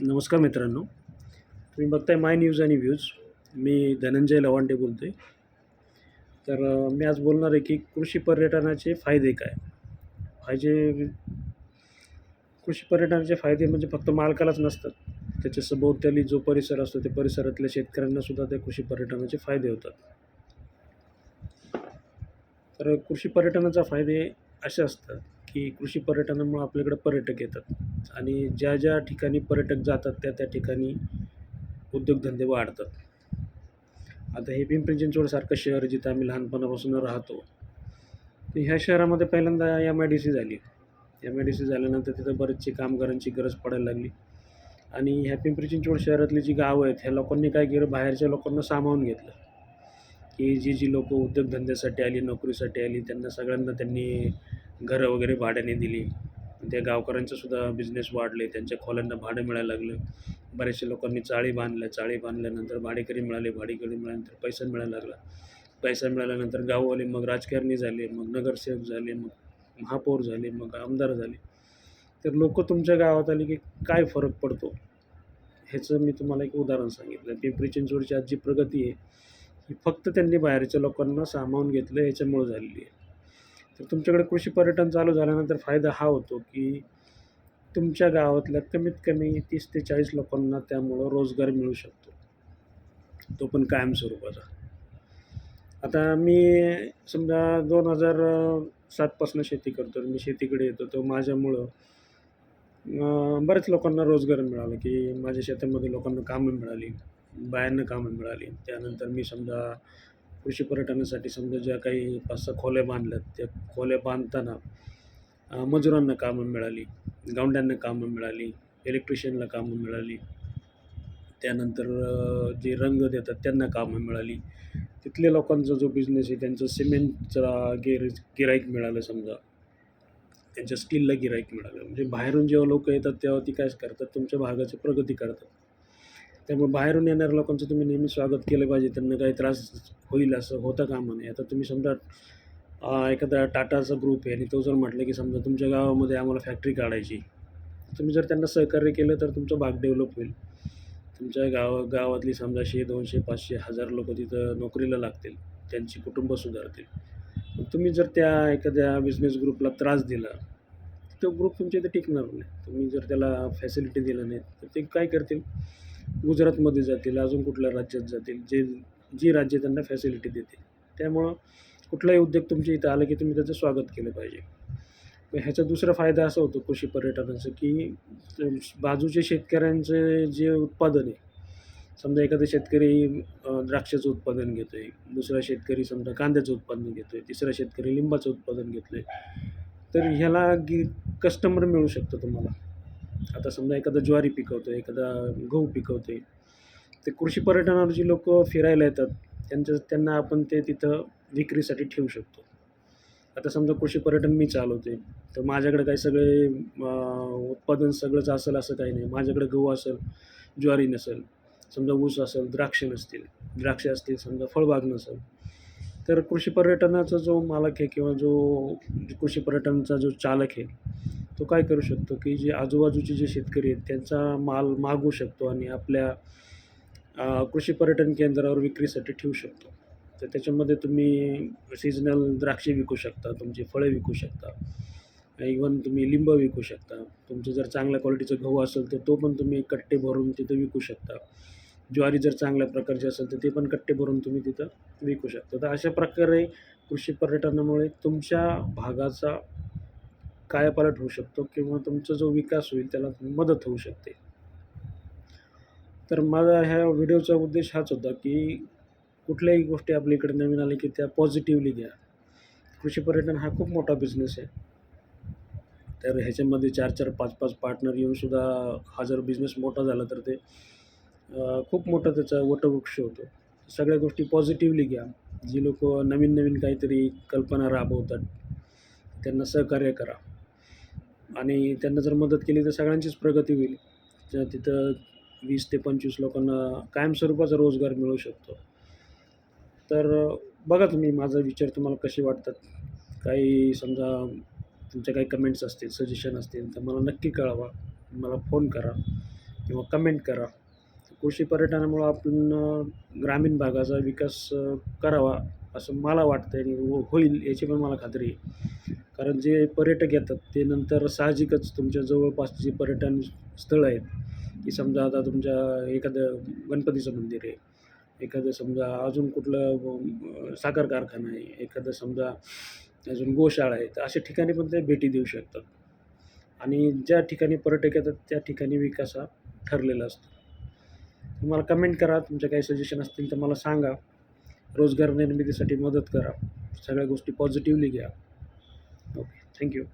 नमस्कार मित्रांनो तुम्ही बघताय माय न्यूज आणि व्ह्यूज मी धनंजय लवांडे बोलतो आहे तर मी आज बोलणार आहे की कृषी पर्यटनाचे फायदे काय? फायदे कृषी पर्यटनाचे फायदे म्हणजे फक्त मालकालाच नसतात. त्याच्या सभोवताली जो परिसर असतो त्या परिसरातल्या शेतकऱ्यांनासुद्धा त्या कृषी पर्यटनाचे फायदे होतात. तर कृषी पर्यटनाचा फायदे असे असतात की कृषी पर्यटनामुळं आपल्याकडं पर्यटक येतात. आणि ज्या ज्या ठिकाणी पर्यटक जातात त्या त्या ठिकाणी उद्योगधंदे वाढतात. आता हे पिंपरी चिंचवडसारखं शहर जिथं आम्ही लहानपणापासून राहतो तर ह्या शहरामध्ये पहिल्यांदा एम आय डी सी झाली. एम आय डी सी झाल्यानंतर तिथं बरेचसे कामगारांची गरज पडायला लागली. आणि ह्या पिंपरी चिंचवड शहरातली जी गावं आहेत ह्या लोकांनी काय केलं? बाहेरच्या लोकांना सामावून घेतलं. की जी जी लोकं उद्योगधंद्यासाठी आली नोकरीसाठी आली त्यांना सगळ्यांना त्यांनी घरं वगैरे भाड्याने दिली. त्या गावकऱ्यांचंसुद्धा बिझनेस वाढले त्यांच्या खोल्यांना भाडं मिळायला लागलं. बऱ्याचशा लोकांनी चाळी बांधल्या चाळी बांधल्यानंतर भाडेकरी मिळाले भाडेकरी मिळाल्यानंतर पैसा मिळायला लागला. पैसा मिळाल्यानंतर गाववाले मग राजकारणी झाले मग नगरसेवक झाले मग महापौर झाले मग आमदार झाले. तर लोक तुमच्या गावात आले की काय फरक पडतो? ह्याचं मी तुम्हाला एक उदाहरण सांगितलं. पिंपरी चिंचवडची आज जी प्रगती आहे ही फक्त त्यांनी बाहेरच्या लोकांना सामावून घेतलं याच्यामुळं झालेली आहे. तर तुमच्याकडे कृषी पर्यटन चालू झाल्यानंतर फायदा हा होतो की तुमच्या गावातल्या कमीत कमी तीस ते चाळीस लोकांना त्यामुळं रोजगार मिळू शकतो. तो पण कायमस्वरूपाचा. आता मी समजा दोन हजार सातपासून शेती करतो मी शेतीकडे येतो तर माझ्यामुळं बऱ्याच लोकांना रोजगार मिळाला की माझ्या शेतामध्ये लोकांना कामं मिळाली बायांना कामं मिळाली. त्यानंतर मी समजा कृषी पर्यटनासाठी समजा ज्या काही पाच सहा खोल्या बांधल्यात त्या खोल्या बांधताना मजुरांना कामं मिळाली गवंड्यांना कामं मिळाली इलेक्ट्रिशियनला कामं मिळाली त्यानंतर जे रंग देतात त्यांना कामं मिळाली. तिथल्या लोकांचा जो बिझनेस आहे त्यांचं सिमेंटचा गिर गिराईक मिळालं समजा. त्यांच्या स्टीलला गिराईक मिळालं. म्हणजे बाहेरून जेव्हा लोक येतात तेव्हा ती काय करतात? तुमच्या भागाची प्रगती करतात. त्यामुळे बाहेरून येणाऱ्या लोकांचं तुम्ही नेहमी स्वागत केलं पाहिजे. त्यांना काही त्रास होईल असं होता कामा नये आता तुम्ही समजा एखादा टाटाचा ग्रुप आहे आणि तो जर म्हटलं की समजा तुमच्या गावामध्ये आम्हाला फॅक्टरी काढायची तुम्ही जर त्यांना सहकार्य केलं तर तुमचा भाग डेव्हलप होईल. तुमच्या गाव गावातली समजा शे दोनशे पाचशे हजार लोक तिथं नोकरीला लागतील. त्यांची कुटुंब सुधारतील. तुम्ही जर त्या एखाद्या बिझनेस ग्रुपला त्रास दिला तो ग्रुप तुमच्या इथे टिकणार नाही. तुम्ही जर त्याला फॅसिलिटी दिलं नाही तर ते काय करतील? गुजरातमध्ये जातील अजून कुठल्या राज्यात जातील जे जी राज्य त्यांना फॅसिलिटी देतील. त्यामुळं कुठलाही उद्योग तुमच्या इथं आला की तुम्ही त्याचं स्वागत केलं पाहिजे. मग ह्याचा दुसरा फायदा असा होतो कृषी पर्यटनाचा की बाजूचे शेतकऱ्यांचे जे उत्पादन आहे समजा एखादा शेतकरी द्राक्षाचं उत्पादन घेतो आहे दुसरा शेतकरी समजा कांद्याचं उत्पादन घेतो आहे तिसरा शेतकरी लिंबाचं उत्पादन घेतो आहे तर ह्याला गी कस्टमर मिळू शकतो तुम्हाला. आता समजा एखादा ज्वारी पिकवतो आहे एखादा गहू पिकवतो आहे ते कृषी पर्यटनावर जी लोक फिरायला येतात त्यांचं त्यांना आपण ते तिथं विक्रीसाठी ठेवू शकतो. आता समजा कृषी पर्यटन मी चालवते तर माझ्याकडे काही सगळे उत्पादन सगळंच असेल असं काही नाही. माझ्याकडे गहू असेल ज्वारी नसेल समजा ऊस असेल द्राक्ष नसतील द्राक्ष असतील समजा फळबाग नसेल तर कृषी पर्यटनाचा जो मालक आहे किंवा जो कृषी पर्यटनाचा जो चालक आहे तो काय करू शकतो की जे आजूबाजूचे जे शेतकरी आहेत त्यांचा माल मागू शकतो आणि आपल्या कृषी पर्यटन केंद्रावर विक्रीसाठी ठेवू शकतो. तर त्याच्यामध्ये तुम्ही सीजनल द्राक्षे विकू शकता तुमची फळे विकू शकता. इवन तुम्ही लिंब विकू शकता. तुमचं जर चांगल्या क्वालिटीचं गहू असेल तर तो पण तुम्ही कट्टे भरून तिथं विकू शकता. ज्वारी जर चांगल्या प्रकारची असेल तर ते पण कट्टे भरून तुम्ही तिथं विकू शकता. तर अशा प्रकारे कृषी पर्यटनामुळे तुमच्या भागाचा कायापालट होऊ शकतो किंवा तुमचा जो विकास होईल त्याला मदत होऊ शकते. तर माझा ह्या व्हिडिओचा उद्देश हाच होता की कुठल्याही गोष्टी आपल्याकडे नवीन आल्या की त्या पॉझिटिव्हली घ्या. कृषी पर्यटन हा खूप मोठा बिझनेस आहे. तर ह्याच्यामध्ये चार चार पाच पाच पार्टनर येऊनसुद्धा हा जर बिझनेस मोठा झाला तर ते खूप मोठा त्याचा वटवृक्ष होतो. सगळ्या गोष्टी पॉझिटिव्हली घ्या. जी लोक नवीन नवीन काहीतरी कल्पना राबवतात त्यांना सहकार्य करा. आणि त्यांना जर मदत केली तर सगळ्यांचीच प्रगती होईल. तर तिथं वीस ते पंचवीस लोकांना कायमस्वरूपाचा रोजगार मिळू शकतो. तर बघा तुम्ही माझा विचार तुम्हाला कसे वाटतात? काही समजा तुमच्या काही कमेंट्स असतील सजेशन असतील तर मला नक्की कळवा. मला फोन करा किंवा कमेंट करा. कृषी पर्यटनामुळं आपण ग्रामीण भागाचा विकास करावा असं मला वाटतं आणि हो होईल याची पण मला खात्री आहे. कारण जे पर्यटक येतात ते नंतर साहजिकच तुमच्या जवळपासची पर्यटन स्थळं आहेत की समजा आता तुमच्या एखादं गणपतीचं मंदिर आहे एखादं समजा अजून कुठलं साखर कारखाना आहे एखादं समजा अजून गोशाळा आहे तर अशा ठिकाणी पण ते भेटी देऊ शकतात. आणि ज्या ठिकाणी पर्यटक येतात त्या ठिकाणी विकास हा ठरलेला असतो. तुम्हाला कमेंट करा तुमच्या काही सजेशन असतील तर मला सांगा. रोजगार निर्मितीसाठी मदत करा. सगळ्या गोष्टी पॉझिटिव्हली घ्या. thank you.